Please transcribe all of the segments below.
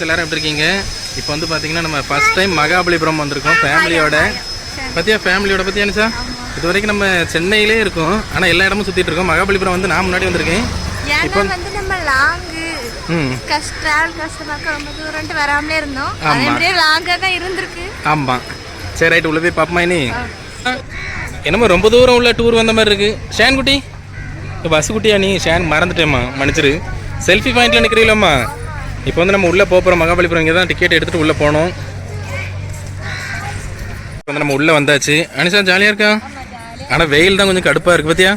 Friends எல்லாரும் எப்படி இருக்கீங்க? இப்போ வந்து பார்த்தீங்கன்னா நம்ம ஃபர்ஸ்ட் டைம் மகாபலிபுரம் வந்திருக்கோம் ஃபேமிலியோட பத்தியா? ஃபேமிலியோட பத்தியா நிஷா இது வரைக்கும் நம்ம சென்னையிலே இருக்கோம். ஆனால் எல்லா இடமும் சுற்றிட்டு இருக்கோம். மகாபலிபுரம் வந்து நான் முன்னாடி வந்திருக்கேன். ஏன்னா வந்து நம்ம லாங்கு ரொம்ப தூரம்ட்டு வராமலே இருந்தோம். ஆமா. அதே மாதிரியே லாங்காக தான் இருந்திருக்கு. ஆமாம் சரி ரைட் உள்ள போய் பார்ப்போமா இனி? என்னமோ ரொம்ப தூரம் உள்ள டூர் வந்த மாதிரி இருக்கு. ஷேன் குட்டி? பஸ் குட்டியா நீ? ஷேன் மறந்துட்டேம்மா. மன்னிச்சிரு. செல்ஃபி பாயிண்ட்ல நிற்கிறீங்களம்மா இப்போ வந்து நம்ம உள்ளே போகிறோம். மகாபலிபுரம் இங்கே தான் டிக்கெட் எடுத்துகிட்டு உள்ளே போனோம். இப்போ வந்து நம்ம உள்ளே வந்தாச்சு. அனிஷா ஜாலியாக இருக்கா? ஆனால் வெயில் தான் கொஞ்சம் கடுப்பாக இருக்குது பார்த்தியா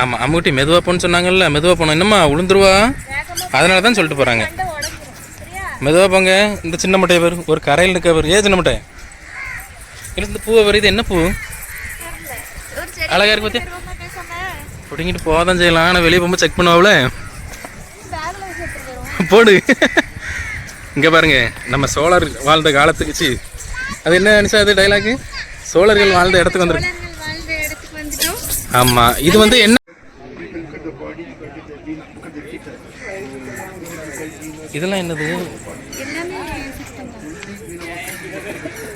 ஆமாம் அம்முட்டி மெதுவாக போன்னு சொன்னாங்கல்ல மெதுவாக போனோம். என்னம்மா உளுந்துருவா? அதனால தான் சொல்லிட்டு போகிறாங்க மெதுவாக போங்க. இந்த சின்ன முட்டையை பேர். ஒரு கரையில் நிற்க பேர். ஏன் சின்ன முட்டை? இல்லை இந்த பூவை பேர். இது என்ன பூ? அழகாக அழகா இருக்கு பார்த்தியா பிடிங்கிட்டு போதான் செய்யலாம். ஆனால் வெளியே போகும்போது செக் போயிடுவோம் போடு. இங்கே பாருங்க நம்ம சோழர் வாழ்ந்த காலத்துக்கு சி. அது என்ன நினச்சா அது டைலாக்கு சோழர்கள் வாழ்ந்த இடத்துக்கு வந்துட்டோம். ஆமாம் இது வந்து என்ன இதெல்லாம் என்னது?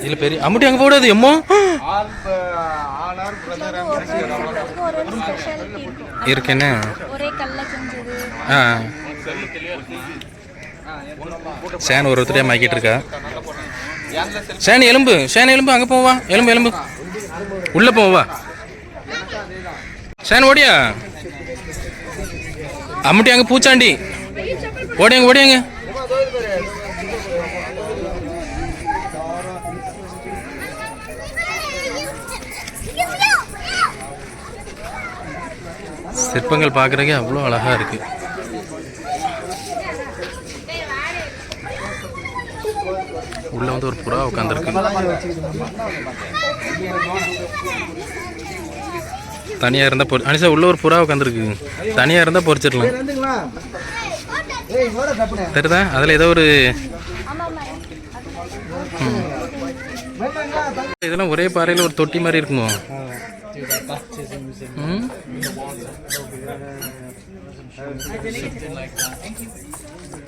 இதில் பெரிய அம்முட்டி அங்கே போடாது எம்மோ. இருக்கேன்னு சேன் ஒரு ஒருத்தரையா மாக்கிட்டு இருக்கா? சேன் எலும்பு சேன் எலும்பு அங்கே போவா. எலும்பு எலும்பு. உள்ளே போவா. சேன் ஓடியா? அம்முட்டி அங்கே பூச்சாண்டி. ஓடிங்க ஓடிங்க சிற்பங்கள் பார்க்குறக்கே அவ்வளோ அழகாக இருக்குது உள்ள வந்து ஒரு புறா உட்காந்துருக்கு. தனியாக இருந்தால் பொறி அனிஷா உள்ள ஒரு புறா உட்காந்துருக்கு. தனியாக இருந்தால் பொறிச்சிடலாம் தெரியுதா? அதில் ஏதோ ஒரு. இதெல்லாம் ஒரே பாறையில் ஒரு தொட்டி மாதிரி இருக்குமோ?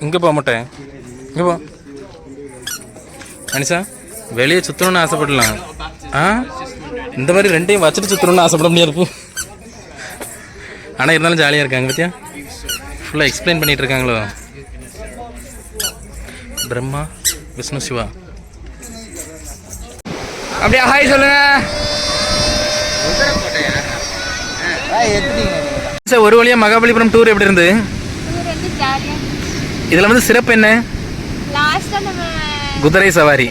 இங்கே போக மாட்டேன் இங்கே போ. அனிஷா வெளியே சுற்றணும்னு ஆசைப்படலாம். ஆ? இந்த மாதிரி ரெண்டையும் வச்சுட்டு சுற்றணும்னு ஆசைப்பட முடியாது. ஆனால் இருந்தாலும் ஜாலியாக இருக்காங்க பத்தியா? ஃபுல்லாக எக்ஸ்பிளைன் பண்ணிட்டு இருக்காங்களோ பிரம்மா விஷ்ணு சிவா. அப்படியே ஹாய் சொல்லுங்க. சார் ஒரு வழியாக மகாபலிபுரம் டூர் எப்படி இருந்து இதில் வந்து சிறப்பு என்ன? குதிரை சவாரி.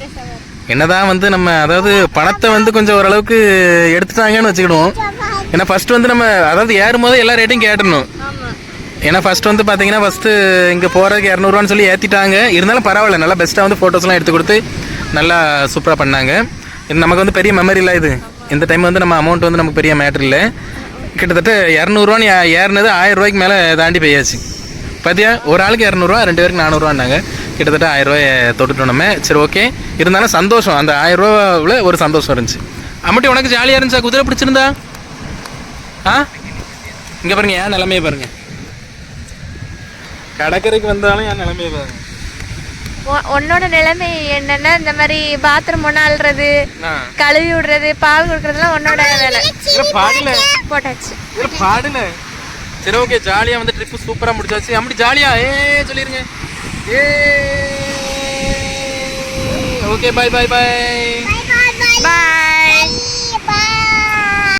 என்னதான் வந்து நம்ம அதாவது பணத்தை வந்து கொஞ்சம் ஓரளவுக்கு எடுத்துட்டாங்கன்னு வச்சுக்கிடுவோம். ஏன்னா ஃபர்ஸ்ட் வந்து நம்ம அதாவது ஏறும்போது எல்லா ரேட்டையும் கேட்டணும். ஏன்னா ஃபர்ஸ்ட் வந்து பார்த்தீங்கன்னா ஃபஸ்ட்டு இங்கே போகிறதுக்கு இரநூறுவான்னு சொல்லி ஏற்றிட்டாங்க இருந்தாலும் பரவாயில்ல நல்லா பெஸ்ட்டாக வந்து ஃபோட்டோஸ்லாம் எடுத்து கொடுத்து நல்லா சூப்பராக பண்ணாங்க. இது நமக்கு வந்து பெரிய மெமரி இல்லை இது. இந்த டைம் வந்து நம்ம அமௌண்ட் வந்து நமக்கு பெரிய மேட்ரு இல்லை. கிட்டத்தட்ட இரநூறுவான்னு ஏறினது ஆயிரம் ரூபாய்க்கு மேலே தாண்டி போயாச்சு. பார்த்தியா ஒரு ஆளுக்கு இரநூறுவா ரெண்டு பேருக்கு நானூறுவான்னாங்க. கிட்டத்தட்ட ஆயிரம் ரூபாய் தொட்டுட்டோம் நம்ம. சரி ஓகே இருந்தாலும் சந்தோஷம். அந்த ஆயிரம் ஒரு சந்தோஷம் இருந்துச்சு. அம்மட்டி உனக்கு ஜாலியாக இருந்துச்சா? குதிரை பிடிச்சிருந்தா? ஆ? இங்கே பாருங்க ஏன் நிலமையை பாருங்கள் கடற்கரைக்கு வந்தாலும் என் நிலைமையை பாருங்க உன்னோட நிலைமை என்னன்னா இந்த மாதிரி பாத்ரூம் ஒன்று அழுறது. கழுவி விடுறது பால் கொடுக்கறதுலாம் உன்னோட வேலை. பாடல. போட்டாச்சு. பாடல. சரி ஓகே ஜாலியாக வந்து ட்ரிப்பு சூப்பராக முடிச்சாச்சு. அப்படி ஜாலியா ஏ சொல்லிருங்க. ஏ ஓகே பை பை பை